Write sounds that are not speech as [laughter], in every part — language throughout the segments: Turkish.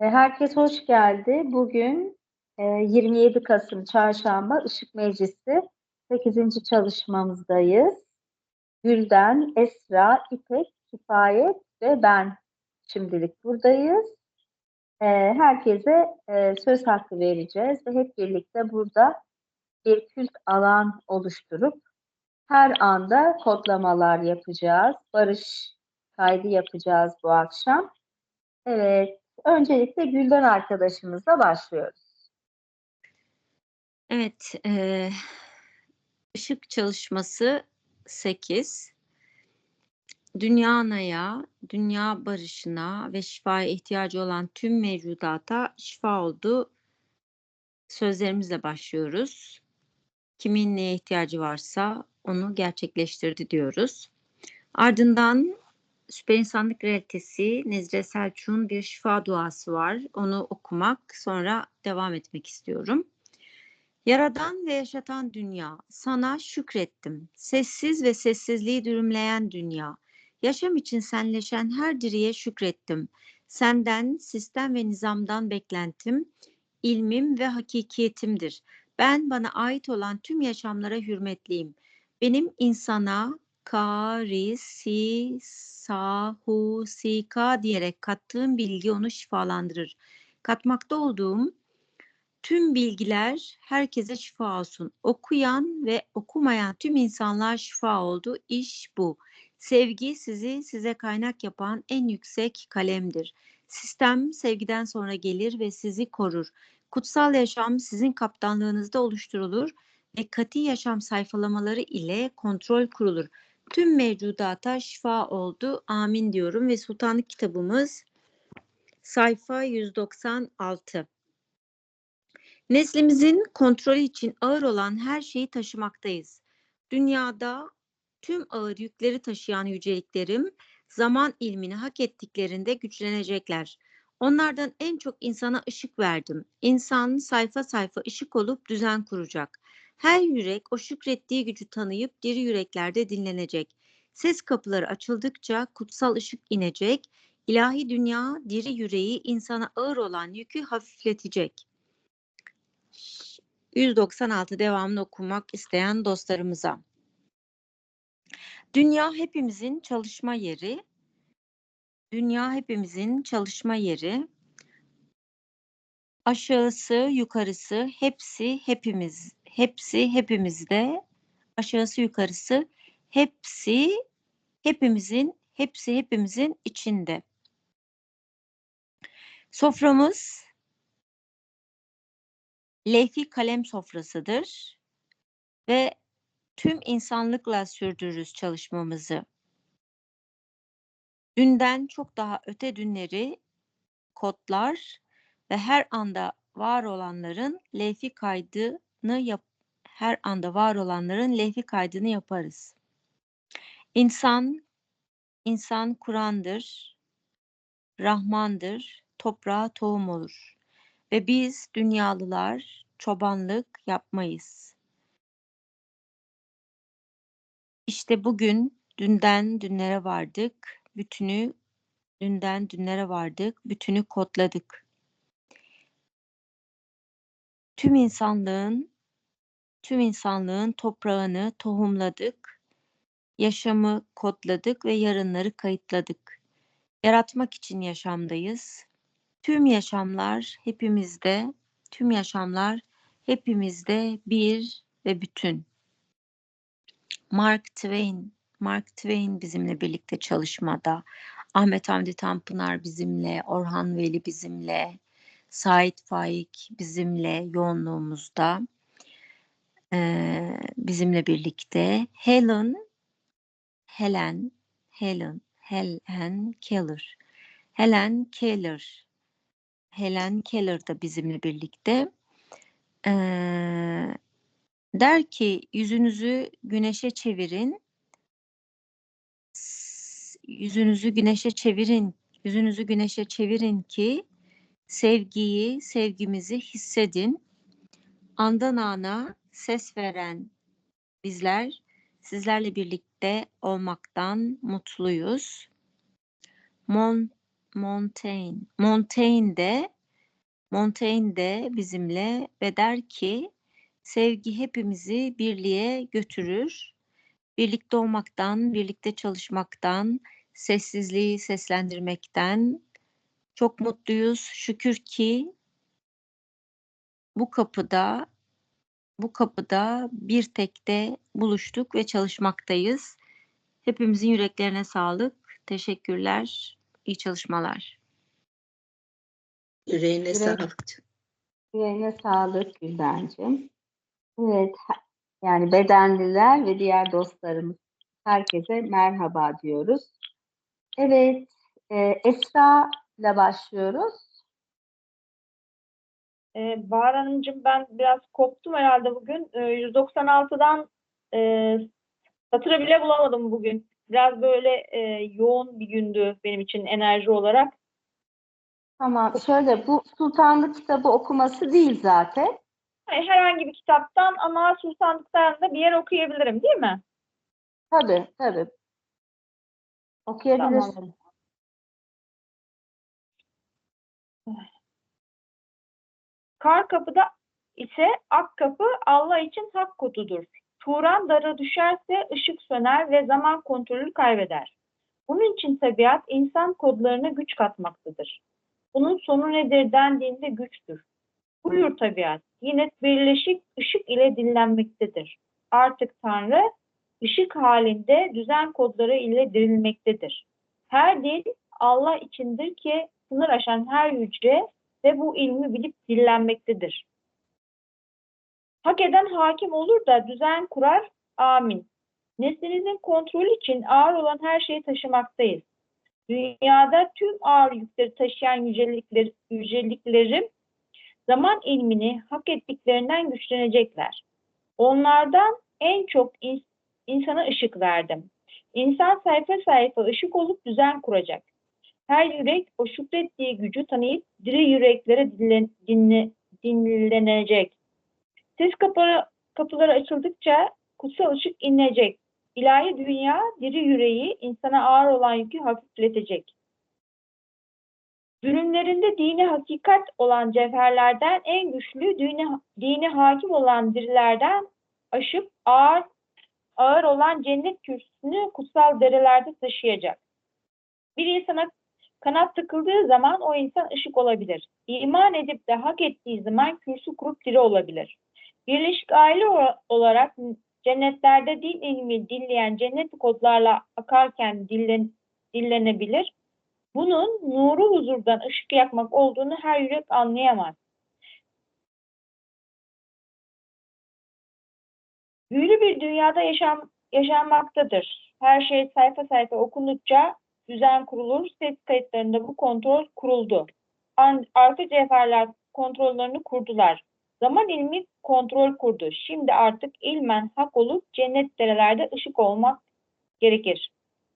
E, Herkes hoş geldi. Bugün e, 27 Kasım Çarşamba Işık Meclisi 8. çalışmamızdayız. Gülden, Esra, İpek, Kifayet ve ben şimdilik buradayız. E, Herkese e, söz hakkı vereceğiz ve hep birlikte burada bir kült alan oluşturup her anda kodlamalar yapacağız. Barış kaydı yapacağız bu akşam. Evet, öncelikle Gülden arkadaşımızla başlıyoruz. Evet, eee, ışık çalışması 8. Dünya anaya, dünya barışına ve şifaya ihtiyacı olan tüm mevcudata şifa oldu. Sözlerimizle başlıyoruz. Kimin neye ihtiyacı varsa onu gerçekleştirdi diyoruz. Ardından Süper İnsanlık Realitesi Nezire Selçuk'un bir şifa duası var. Onu okumak sonra devam etmek istiyorum. Yaradan ve yaşatan dünya, sana şükrettim. Sessiz ve sessizliği dürümleyen dünya, yaşam için senleşen her diriye şükrettim. Senden, sistem ve nizamdan beklentim, ilmim ve hakikiyetimdir. Ben bana ait olan tüm yaşamlara hürmetliyim. Benim insana, ka, ri, si, sa, hu, si, ka diyerek kattığım bilgi onu şifalandırır. Katmakta olduğum tüm bilgiler herkese şifa olsun. Okuyan ve okumayan tüm insanlar şifa oldu. İş bu. Sevgi sizi size kaynak yapan en yüksek kalemdir. Sistem sevgiden sonra gelir ve sizi korur. Kutsal yaşam sizin kaptanlığınızda oluşturulur ve kati yaşam sayfalamaları ile kontrol kurulur. Tüm mevcudata şifa oldu. Amin diyorum ve sultanlık kitabımız sayfa 196. Neslimizin kontrolü için ağır olan her şeyi taşımaktayız. Dünyada tüm ağır yükleri taşıyan yüceliklerim zaman ilmini hak ettiklerinde güçlenecekler. Onlardan en çok insana ışık verdim. İnsan sayfa sayfa ışık olup düzen kuracak. Her yürek o şükrettiği gücü tanıyıp diri yüreklerde dinlenecek. Ses kapıları açıldıkça kutsal ışık inecek. İlahi dünya diri yüreği insana ağır olan yükü hafifletecek. 196 devamını okumak isteyen dostlarımıza. Dünya hepimizin çalışma yeri. Dünya hepimizin çalışma yeri. Aşağısı, yukarısı hepsi hepimiz. Hepsi hepimizde. Aşağısı, yukarısı hepsi hepimizin hepsi hepimizin içinde. Soframız leyfi kalem sofrasıdır ve tüm insanlıkla sürdürürüz çalışmamızı. Dünden çok daha öte dünleri kodlar ve her anda var olanların leyfi kaydını yap her anda var olanların leyfi kaydını yaparız. İnsan insan Kur'an'dır, Rahmandır, toprağa tohum olur ve biz dünyalılar çobanlık yapmayız. İşte bugün dünden dünlere vardık, bütünü dünden dünlere vardık, bütünü kodladık. Tüm insanlığın tüm insanlığın toprağını tohumladık, yaşamı kodladık ve yarınları kayıtladık. Yaratmak için yaşamdayız. Tüm yaşamlar hepimizde, tüm yaşamlar hepimizde bir ve bütün. Mark Twain, Mark Twain bizimle birlikte çalışmada. Ahmet Hamdi Tanpınar bizimle, Orhan Veli bizimle, Sait Faik bizimle yoğunluğumuzda. Ee, bizimle birlikte. Helen, Helen, Helen, Helen Keller. Helen Keller. Helen Keller da bizimle birlikte. Ee, der ki yüzünüzü güneşe çevirin. Yüzünüzü güneşe çevirin. Yüzünüzü güneşe çevirin ki sevgiyi, sevgimizi hissedin. Andan ana ses veren bizler sizlerle birlikte olmaktan mutluyuz. Mon Montaigne. Montaigne de Montaigne de bizimle ve der ki sevgi hepimizi birliğe götürür. Birlikte olmaktan, birlikte çalışmaktan, sessizliği seslendirmekten çok mutluyuz. Şükür ki bu kapıda bu kapıda bir tekte buluştuk ve çalışmaktayız. Hepimizin yüreklerine sağlık. Teşekkürler. İyi çalışmalar. Yüreğine sağlık. Yüreğine sağlık Güldencim. Evet, yani bedenliler ve diğer dostlarımız herkese merhaba diyoruz. Evet, e, Esra ile başlıyoruz. Ee, Bahar Hanımcığım ben biraz koptum herhalde bugün. Ee, 196'dan e, satıra bile bulamadım bugün. Biraz böyle e, yoğun bir gündü benim için enerji olarak. Tamam, şöyle bu Sultanlık kitabı okuması değil zaten. Herhangi bir kitaptan ama Sultanlık'tan da bir yer okuyabilirim değil mi? Tabii, tabii. Okuyabilirsin. Tamam. Kar kapıda ise ak kapı Allah için hak kodudur. Turan dara düşerse ışık söner ve zaman kontrolü kaybeder. Bunun için tabiat insan kodlarına güç katmaktadır. Bunun sonu nedir dendiğinde güçtür. Buyur tabiat, yine birleşik ışık ile dinlenmektedir. Artık Tanrı ışık halinde düzen kodları ile dirilmektedir. Her dil Allah içindir ki sınır aşan her hücre ve bu ilmi bilip dillenmektedir. Hak eden hakim olur da düzen kurar, amin. Neslinizin kontrolü için ağır olan her şeyi taşımaktayız. Dünyada tüm ağır yükleri taşıyan yücelikler, yüceliklerim zaman ilmini hak ettiklerinden güçlenecekler. Onlardan en çok ins- insana ışık verdim. İnsan sayfa sayfa ışık olup düzen kuracak. Her yürek o şükrettiği gücü tanıyıp diri yüreklere dinle, dinle, dinlenecek. Ses kapıları, kapıları açıldıkça kutsal ışık inecek. İlahi dünya diri yüreği insana ağır olan yükü hafifletecek. Ürünlerinde dini hakikat olan cevherlerden en güçlü dini, dini hakim olan dirilerden aşıp ağır ağır olan cennet kürsüsünü kutsal derelerde taşıyacak. Bir insana kanat takıldığı zaman o insan ışık olabilir. İman edip de hak ettiği zaman kürsü kurup diri olabilir. Birleşik aile olarak cennetlerde din ilmi dinleyen cennet kodlarla akarken dillen, dillenebilir. Bunun nuru huzurdan ışık yakmak olduğunu her yürek anlayamaz. Büyülü bir dünyada yaşam, yaşanmaktadır. Her şey sayfa sayfa okundukça düzen kurulur. Ses kayıtlarında bu kontrol kuruldu. Arka cevherler kontrollerini kurdular. Zaman ilmi kontrol kurdu. Şimdi artık ilmen hak olup cennet derelerde ışık olmak gerekir.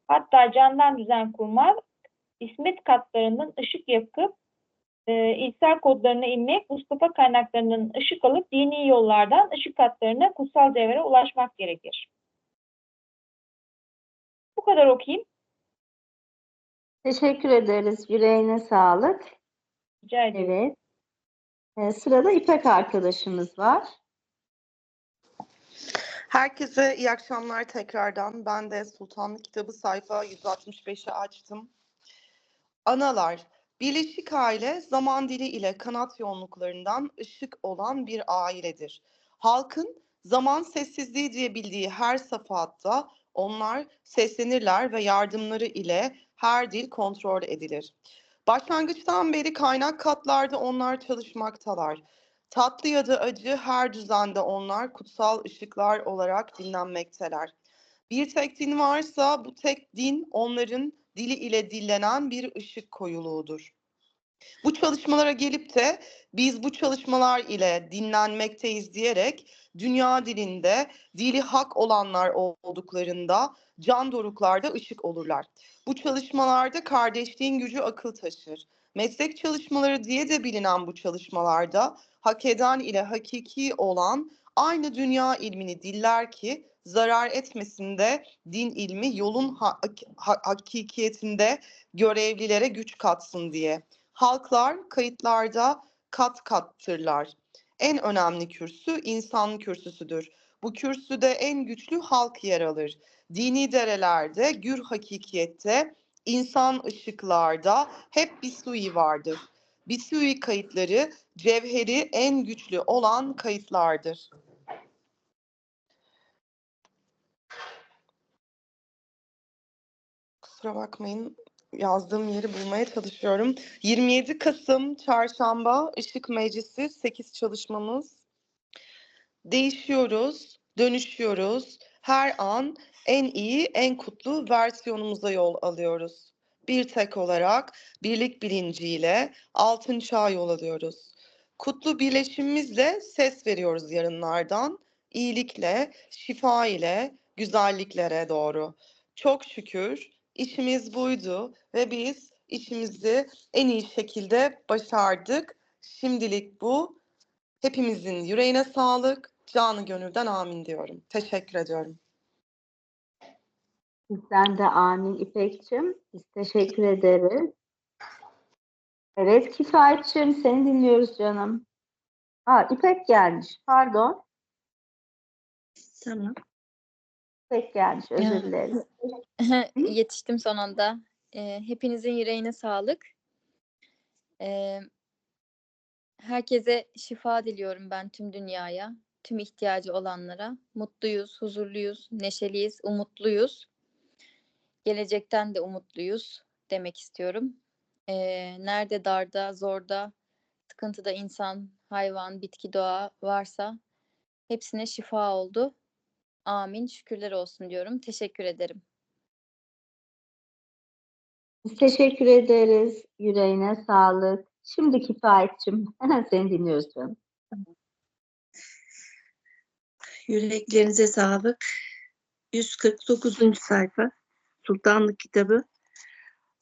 Hatta candan düzen kurmak, ismet katlarından ışık yakıp e, İhsar kodlarına inmek, Mustafa kaynaklarından ışık alıp dini yollardan ışık katlarına kutsal devre ulaşmak gerekir. Bu kadar okuyayım. Teşekkür ederiz. Yüreğine sağlık. Rica ederim. Evet. Ee, sırada İpek arkadaşımız var. Herkese iyi akşamlar tekrardan. Ben de Sultanlık kitabı sayfa 165'i açtım. Analar, birleşik aile zaman dili ile kanat yoğunluklarından ışık olan bir ailedir. Halkın zaman sessizliği diye bildiği her safahatta onlar seslenirler ve yardımları ile her dil kontrol edilir. Başlangıçtan beri kaynak katlarda onlar çalışmaktalar. Tatlı ya da acı her düzende onlar kutsal ışıklar olarak dinlenmekteler. Bir tek din varsa bu tek din onların dili ile dillenen bir ışık koyuluğudur. Bu çalışmalara gelip de biz bu çalışmalar ile dinlenmekteyiz diyerek dünya dilinde dili hak olanlar olduklarında can doruklarda ışık olurlar. Bu çalışmalarda kardeşliğin gücü akıl taşır. Meslek çalışmaları diye de bilinen bu çalışmalarda hak eden ile hakiki olan aynı dünya ilmini diller ki zarar etmesin de din ilmi yolun ha- ha- hakikiyetinde görevlilere güç katsın diye. Halklar kayıtlarda kat kattırlar. En önemli kürsü insan kürsüsüdür. Bu kürsüde en güçlü halk yer alır. Dini derelerde, gür hakikiyette, insan ışıklarda hep bir sui vardır. Bisui kayıtları cevheri en güçlü olan kayıtlardır. Kusura bakmayın yazdığım yeri bulmaya çalışıyorum. 27 Kasım Çarşamba Işık Meclisi 8 çalışmamız. Değişiyoruz, dönüşüyoruz. Her an en iyi, en kutlu versiyonumuza yol alıyoruz. Bir tek olarak birlik bilinciyle altın çağa yol alıyoruz. Kutlu birleşimimizle ses veriyoruz yarınlardan. iyilikle, şifa ile, güzelliklere doğru. Çok şükür işimiz buydu ve biz işimizi en iyi şekilde başardık. Şimdilik bu. Hepimizin yüreğine sağlık. Canı gönülden amin diyorum. Teşekkür ediyorum. Bizden de amin İpek'cim. Biz teşekkür ederiz. Evet Kifayet'cim seni dinliyoruz canım. Ha İpek gelmiş. Pardon. Tamam. İpek gelmiş. Özür dilerim. [laughs] Yetiştim son anda. Ee, hepinizin yüreğine sağlık. Ee, herkese şifa diliyorum ben tüm dünyaya, tüm ihtiyacı olanlara. Mutluyuz, huzurluyuz, neşeliyiz, umutluyuz. Gelecekten de umutluyuz demek istiyorum. Ee, nerede darda, zorda, sıkıntıda insan, hayvan, bitki, doğa varsa hepsine şifa oldu. Amin. Şükürler olsun diyorum. Teşekkür ederim. Biz teşekkür ederiz. Yüreğine sağlık. Şimdi Kifayet'cim [laughs] seni dinliyoruz canım. Yüreklerinize sağlık. 149. sayfa Sultanlık kitabı.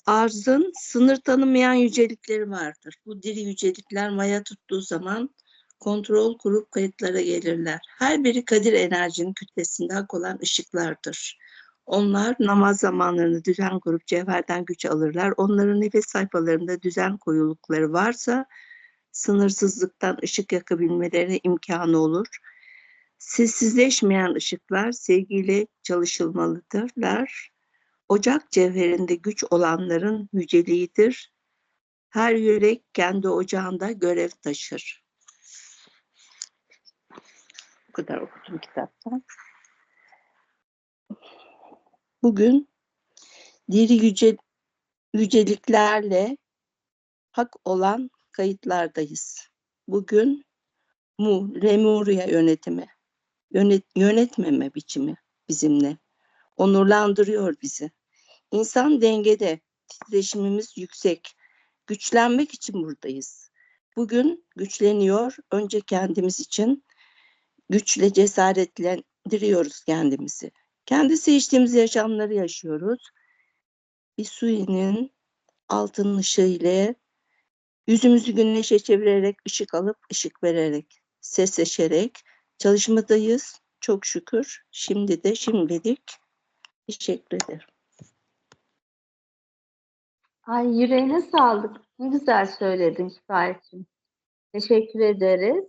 Arzın sınır tanımayan yücelikleri vardır. Bu diri yücelikler maya tuttuğu zaman kontrol kurup kayıtlara gelirler. Her biri Kadir enerjinin kütlesinde hak olan ışıklardır. Onlar namaz zamanlarını düzen kurup cevherden güç alırlar. Onların nefes sayfalarında düzen koyulukları varsa sınırsızlıktan ışık yakabilmelerine imkanı olur. Sessizleşmeyen ışıklar sevgiyle çalışılmalıdırlar. Ocak cevherinde güç olanların yüceliğidir. Her yürek kendi ocağında görev taşır. Kadar okudum kitaptan. Bugün diri yüce, yüceliklerle hak olan kayıtlardayız. Bugün mu, Lemuria yönetimi, yönet, yönetmeme biçimi bizimle. Onurlandırıyor bizi. İnsan dengede, titreşimimiz yüksek. Güçlenmek için buradayız. Bugün güçleniyor, önce kendimiz için güçle cesaretlendiriyoruz kendimizi. Kendi seçtiğimiz yaşamları yaşıyoruz. Bir suyunun altın ışığı ile yüzümüzü güneşe çevirerek, ışık alıp ışık vererek, sesleşerek çalışmadayız. Çok şükür. Şimdi de şimdilik teşekkür ederim. Ay yüreğine sağlık. Ne güzel söyledin Kifayet'cim. Teşekkür ederiz.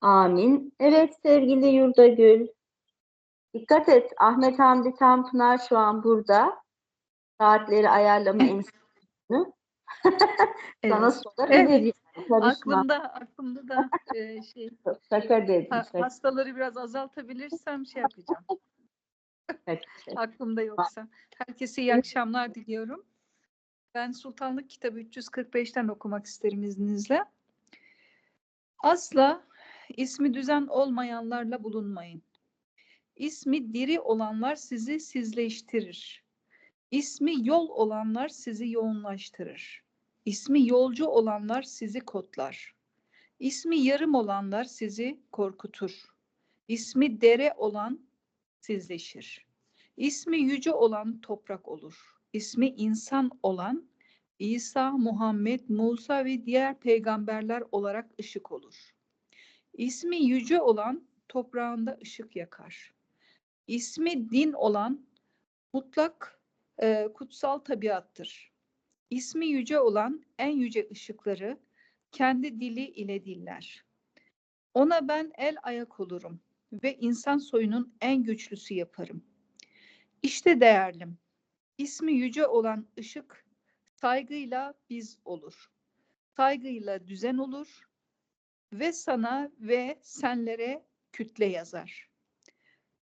Amin. Evet sevgili Yurdagül. Dikkat et. Ahmet Hamdi Tanpınar şu an burada. Saatleri ayarlama enstitüsünü. [laughs] Sana Evet. sorabilir. yani, Karışma. Aklımda aklımda da e, şey Şaka dedim. ha- Şaka. hastaları biraz azaltabilirsem şey yapacağım. [laughs] şaka. Aklımda yoksa. Herkese iyi akşamlar diliyorum. Ben Sultanlık Kitabı 345'ten okumak isterim izninizle. Asla ismi düzen olmayanlarla bulunmayın. İsmi diri olanlar sizi sizleştirir. İsmi yol olanlar sizi yoğunlaştırır. İsmi yolcu olanlar sizi kodlar. İsmi yarım olanlar sizi korkutur. İsmi dere olan sizleşir. İsmi yüce olan toprak olur. İsmi insan olan İsa, Muhammed, Musa ve diğer peygamberler olarak ışık olur. İsmi yüce olan toprağında ışık yakar. İsmi din olan mutlak e, kutsal tabiattır. İsmi yüce olan en yüce ışıkları kendi dili ile diller. Ona ben el ayak olurum ve insan soyunun en güçlüsü yaparım. İşte değerlim. İsmi yüce olan ışık saygıyla biz olur. Saygıyla düzen olur ve sana ve senlere kütle yazar.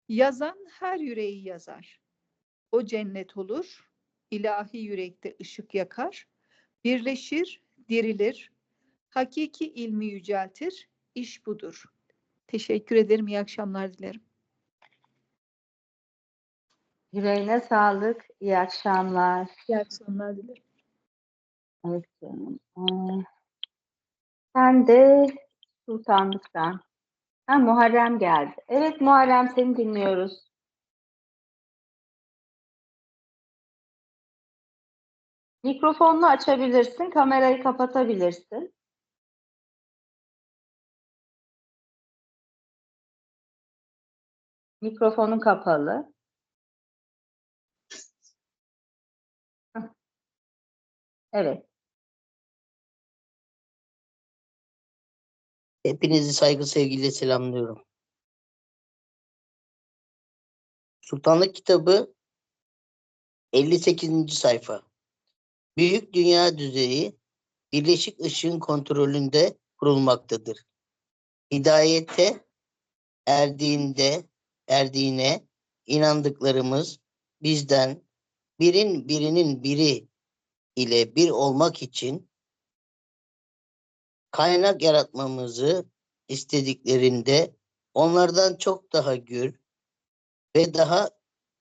Yazan her yüreği yazar. O cennet olur, ilahi yürekte ışık yakar, birleşir, dirilir, hakiki ilmi yüceltir, iş budur. Teşekkür ederim, iyi akşamlar dilerim. Yüreğine sağlık. İyi akşamlar. İyi akşamlar dilerim. Evet canım. Sen de sultanlıktan. Ha, Muharrem geldi. Evet Muharrem seni dinliyoruz. Mikrofonunu açabilirsin, kamerayı kapatabilirsin. Mikrofonun kapalı. Evet. Hepinizi saygı sevgiyle selamlıyorum. Sultanlık kitabı 58. sayfa. Büyük dünya düzeyi birleşik ışığın kontrolünde kurulmaktadır. Hidayete erdiğinde erdiğine inandıklarımız bizden birin birinin biri ile bir olmak için kaynak yaratmamızı istediklerinde onlardan çok daha gür ve daha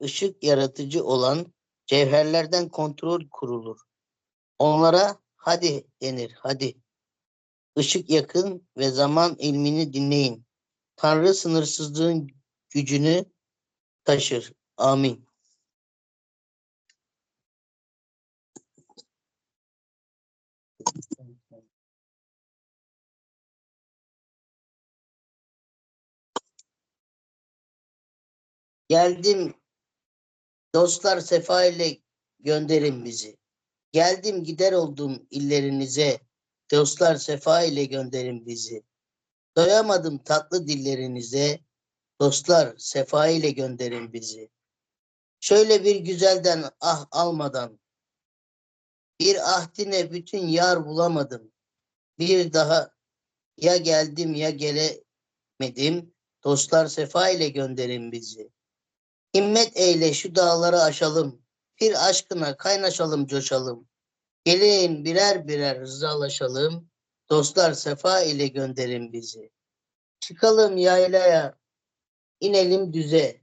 ışık yaratıcı olan cevherlerden kontrol kurulur. Onlara hadi denir, hadi. Işık yakın ve zaman ilmini dinleyin. Tanrı sınırsızlığın gücünü taşır. Amin. Geldim dostlar sefa ile gönderin bizi. Geldim gider oldum illerinize. Dostlar sefa ile gönderin bizi. Doyamadım tatlı dillerinize. Dostlar sefa ile gönderin bizi. Şöyle bir güzelden ah almadan. Bir ahdine bütün yar bulamadım. Bir daha ya geldim ya gelemedim. Dostlar sefa ile gönderin bizi. Himmet eyle şu dağları aşalım. Bir aşkına kaynaşalım coşalım. Gelin birer birer rızalaşalım. Dostlar sefa ile gönderin bizi. Çıkalım yaylaya, inelim düze.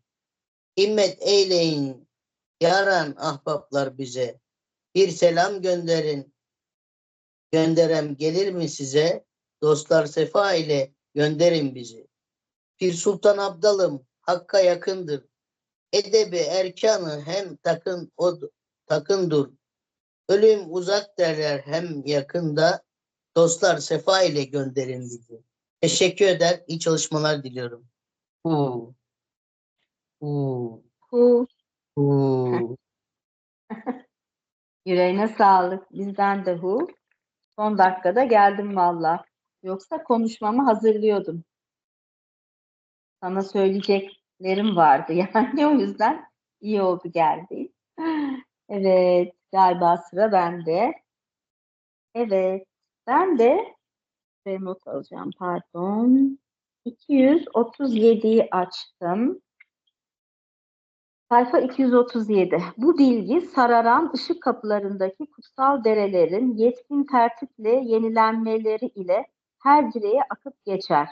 Himmet eyleyin yaran ahbaplar bize. Bir selam gönderin. Gönderem gelir mi size? Dostlar sefa ile gönderin bizi. Bir sultan abdalım hakka yakındır. Edebi erkanı hem takın o takındır. Ölüm uzak derler hem yakında. Dostlar sefa ile gönderin bizi. Teşekkür eder. iyi çalışmalar diliyorum. Hu. Hu. Hu, Hu. [laughs] yüreğine sağlık. Bizden de hu. Son dakikada geldim valla. Yoksa konuşmamı hazırlıyordum. Sana söyleyeceklerim vardı [laughs] yani o yüzden iyi oldu geldi. Evet, galiba sıra bende. Evet, ben de not alacağım pardon. 237'yi açtım. Sayfa 237. Bu bilgi sararan ışık kapılarındaki kutsal derelerin yetkin tertiple yenilenmeleri ile her direğe akıp geçer.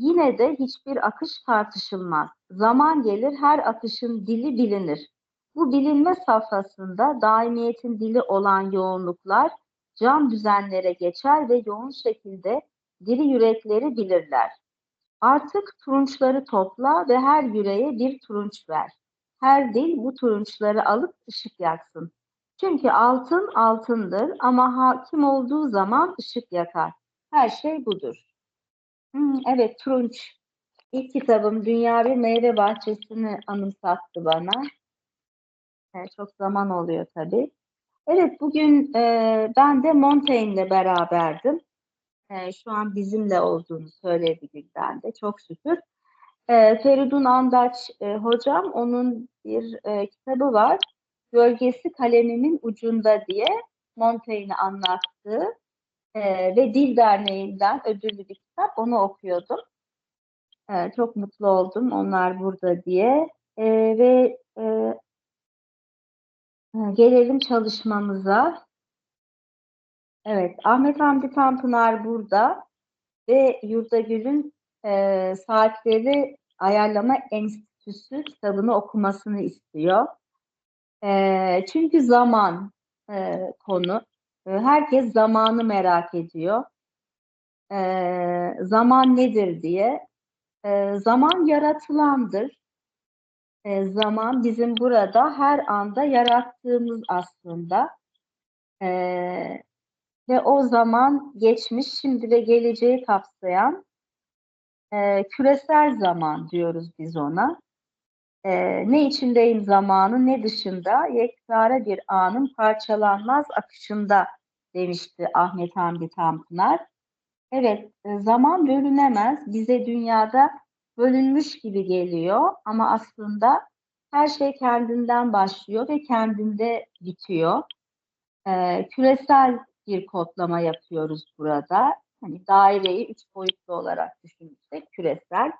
Yine de hiçbir akış tartışılmaz. Zaman gelir her akışın dili bilinir. Bu bilinme safhasında daimiyetin dili olan yoğunluklar cam düzenlere geçer ve yoğun şekilde diri yürekleri bilirler. Artık turunçları topla ve her yüreğe bir turunç ver. Her dil bu turunçları alıp ışık yaksın. Çünkü altın altındır ama hakim olduğu zaman ışık yakar. Her şey budur. Hmm, evet turunç. İlk kitabım Dünya bir Meyve Bahçesi'ni anımsattı bana. Ee, çok zaman oluyor tabii. Evet, bugün e, ben de Montaigne'le beraberdim. E, şu an bizimle olduğunu söyledi Gülden de, çok şükür. E, Feridun Andaç e, hocam, onun bir e, kitabı var. Gölgesi kalemimin ucunda diye Montaigne'i anlattığı e, ve Dil Derneği'nden ödüllü bir kitap. Onu okuyordum. E, çok mutlu oldum onlar burada diye. E, ve e, gelelim çalışmamıza. Evet, Ahmet Hamdi Tanpınar burada ve Yurdagül'ün e, Saatleri Ayarlama Enstitüsü kitabını okumasını istiyor. E, çünkü zaman e, konu. E, herkes zamanı merak ediyor. E, zaman nedir diye. E, zaman yaratılandır. E, zaman bizim burada her anda yarattığımız aslında. E, ve o zaman geçmiş, şimdi ve geleceği kapsayan e, küresel zaman diyoruz biz ona. E, ne içindeyim zamanı ne dışında yektara bir anın parçalanmaz akışında demişti Ahmet Hamdi Tanpınar. Evet, e, zaman bölünemez. Bize dünyada bölünmüş gibi geliyor ama aslında her şey kendinden başlıyor ve kendinde bitiyor. Ee, küresel bir kodlama yapıyoruz burada. Hani daireyi üç boyutlu olarak düşünürsek küresel.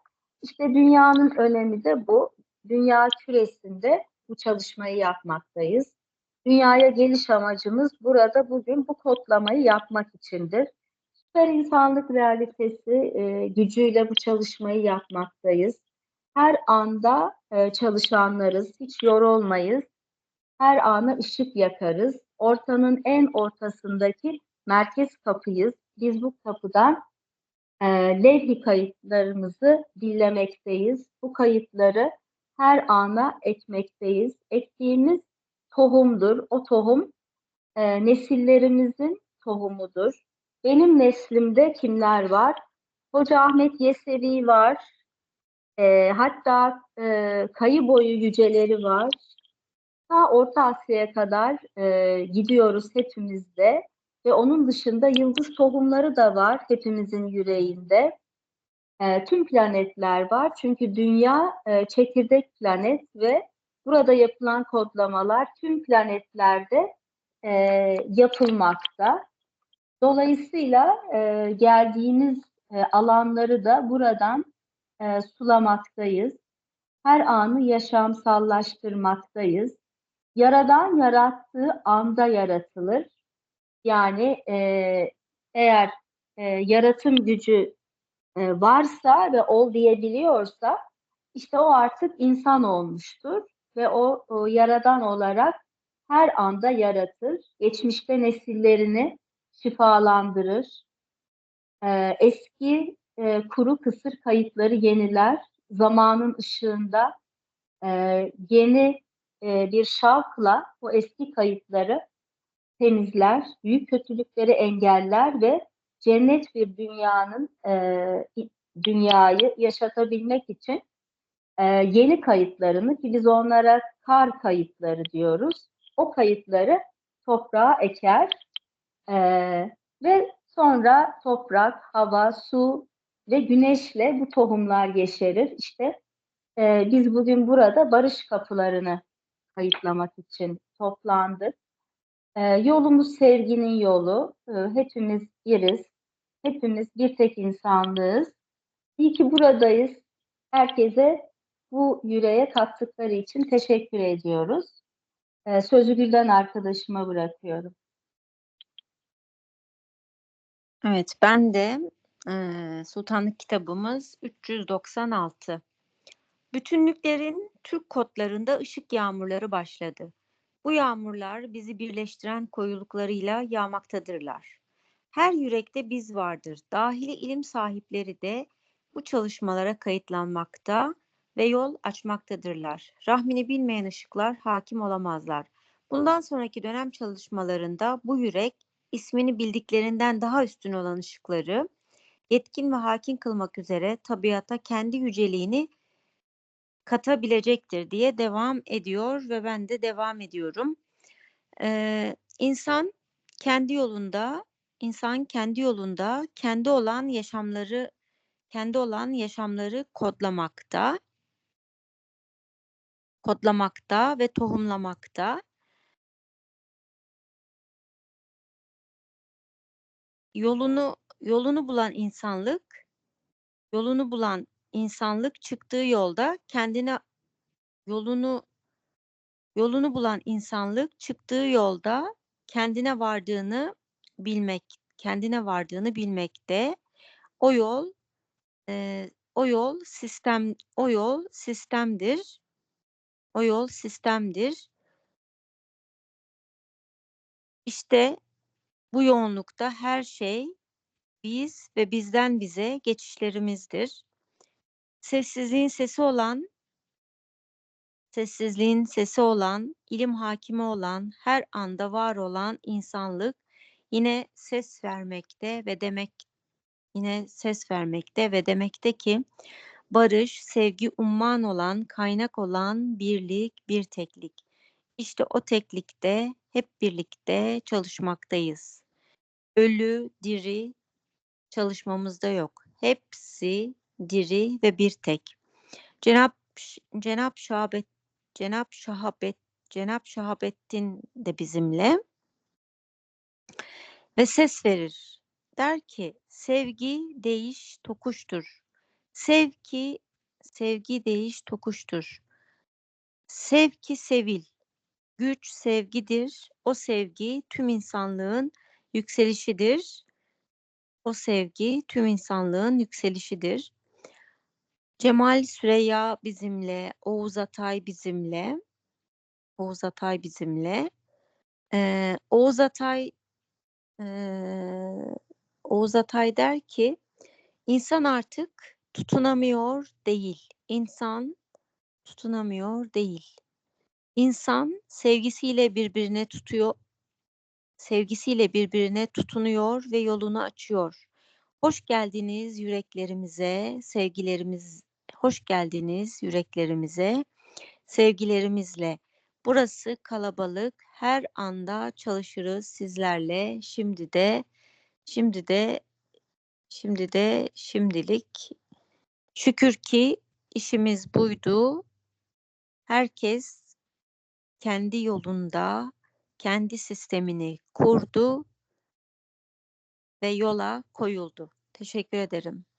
İşte dünyanın önemi de bu. Dünya küresinde bu çalışmayı yapmaktayız. Dünyaya geliş amacımız burada bugün bu kodlamayı yapmak içindir. Süper insanlık realitesi e, gücüyle bu çalışmayı yapmaktayız. Her anda e, çalışanlarız, hiç yorulmayız. Her ana ışık yakarız. Ortanın en ortasındaki merkez kapıyız. Biz bu kapıdan e, levh kayıtlarımızı dinlemekteyiz. Bu kayıtları her ana ekmekteyiz. Ektiğimiz tohumdur. O tohum e, nesillerimizin tohumudur. Benim neslimde kimler var? Hoca Ahmet Yesevi var. E, hatta e, kayı boyu yüceleri var. Ta Orta Asya'ya kadar e, gidiyoruz hepimizde. Ve onun dışında yıldız tohumları da var hepimizin yüreğinde. E, tüm planetler var. Çünkü dünya e, çekirdek planet ve burada yapılan kodlamalar tüm planetlerde e, yapılmakta. Dolayısıyla e, geldiğimiz e, alanları da buradan e, sulamaktayız. Her anı yaşamsallaştırmaktayız. Yaradan yarattığı anda yaratılır. Yani e, eğer e, yaratım gücü e, varsa ve ol diyebiliyorsa işte o artık insan olmuştur ve o, o yaradan olarak her anda yaratır. Geçmişte nesillerini şifalandırır. E, eski e, kuru kısır kayıtları yeniler. Zamanın ışığında e, yeni e, bir şavkla o eski kayıtları temizler, büyük kötülükleri engeller ve cennet bir dünyanın e, dünyayı yaşatabilmek için e, yeni kayıtlarını ki biz onlara kar kayıtları diyoruz. O kayıtları toprağa eker e, ve sonra toprak, hava, su ve güneşle bu tohumlar yeşerir. İşte e, biz bugün burada barış kapılarını kayıtlamak için toplandık. E, yolumuz sevginin yolu. E, hepimiz biriz. Hepimiz bir tek insanlığız. İyi ki buradayız. Herkese bu yüreğe kattıkları için teşekkür ediyoruz. E, sözü Gülden arkadaşıma bırakıyorum. Evet, ben de eee, Sultanlık kitabımız 396. Bütünlüklerin Türk kodlarında ışık yağmurları başladı. Bu yağmurlar bizi birleştiren koyuluklarıyla yağmaktadırlar. Her yürekte biz vardır. Dahili ilim sahipleri de bu çalışmalara kayıtlanmakta ve yol açmaktadırlar. Rahmini bilmeyen ışıklar hakim olamazlar. Bundan sonraki dönem çalışmalarında bu yürek ismini bildiklerinden daha üstün olan ışıkları etkin ve hakim kılmak üzere tabiata kendi yüceliğini katabilecektir diye devam ediyor ve ben de devam ediyorum. Ee, insan kendi yolunda, insan kendi yolunda kendi olan yaşamları, kendi olan yaşamları kodlamakta, kodlamakta ve tohumlamakta. Yolunu yolunu bulan insanlık, yolunu bulan insanlık çıktığı yolda kendine yolunu yolunu bulan insanlık çıktığı yolda kendine vardığını bilmek, kendine vardığını bilmekte. O yol eee, o yol sistem o yol sistemdir. O yol sistemdir. İşte bu yoğunlukta her şey biz ve bizden bize geçişlerimizdir. Sessizliğin sesi olan, sessizliğin sesi olan, ilim hakimi olan, her anda var olan insanlık yine ses vermekte ve demek yine ses vermekte ve demekte ki barış, sevgi umman olan, kaynak olan birlik, bir teklik. İşte o teklikte hep birlikte çalışmaktayız. Ölü, diri çalışmamızda yok. Hepsi diri ve bir tek. Cenap Cenap Şahabet Cenap Şahabet Cenap Şahabettin de bizimle ve ses verir. Der ki sevgi değiş tokuştur. Sevki sevgi değiş tokuştur. Sev ki sevil. Güç sevgidir. O sevgi tüm insanlığın yükselişidir. O sevgi tüm insanlığın yükselişidir. Cemal Süreyya bizimle, Oğuz Atay bizimle, Oğuz Atay bizimle. Ee, Oğuz Atay eee, Oğuz Atay der ki insan artık tutunamıyor değil. İnsan tutunamıyor değil. İnsan sevgisiyle birbirine tutuyor, sevgisiyle birbirine tutunuyor ve yolunu açıyor. Hoş geldiniz yüreklerimize, sevgilerimiz, hoş geldiniz yüreklerimize, sevgilerimizle. Burası kalabalık, her anda çalışırız sizlerle. Şimdi de, şimdi de, şimdi de, şimdilik. Şükür ki işimiz buydu. Herkes kendi yolunda, kendi sistemini kurdu ve yola koyuldu. Teşekkür ederim.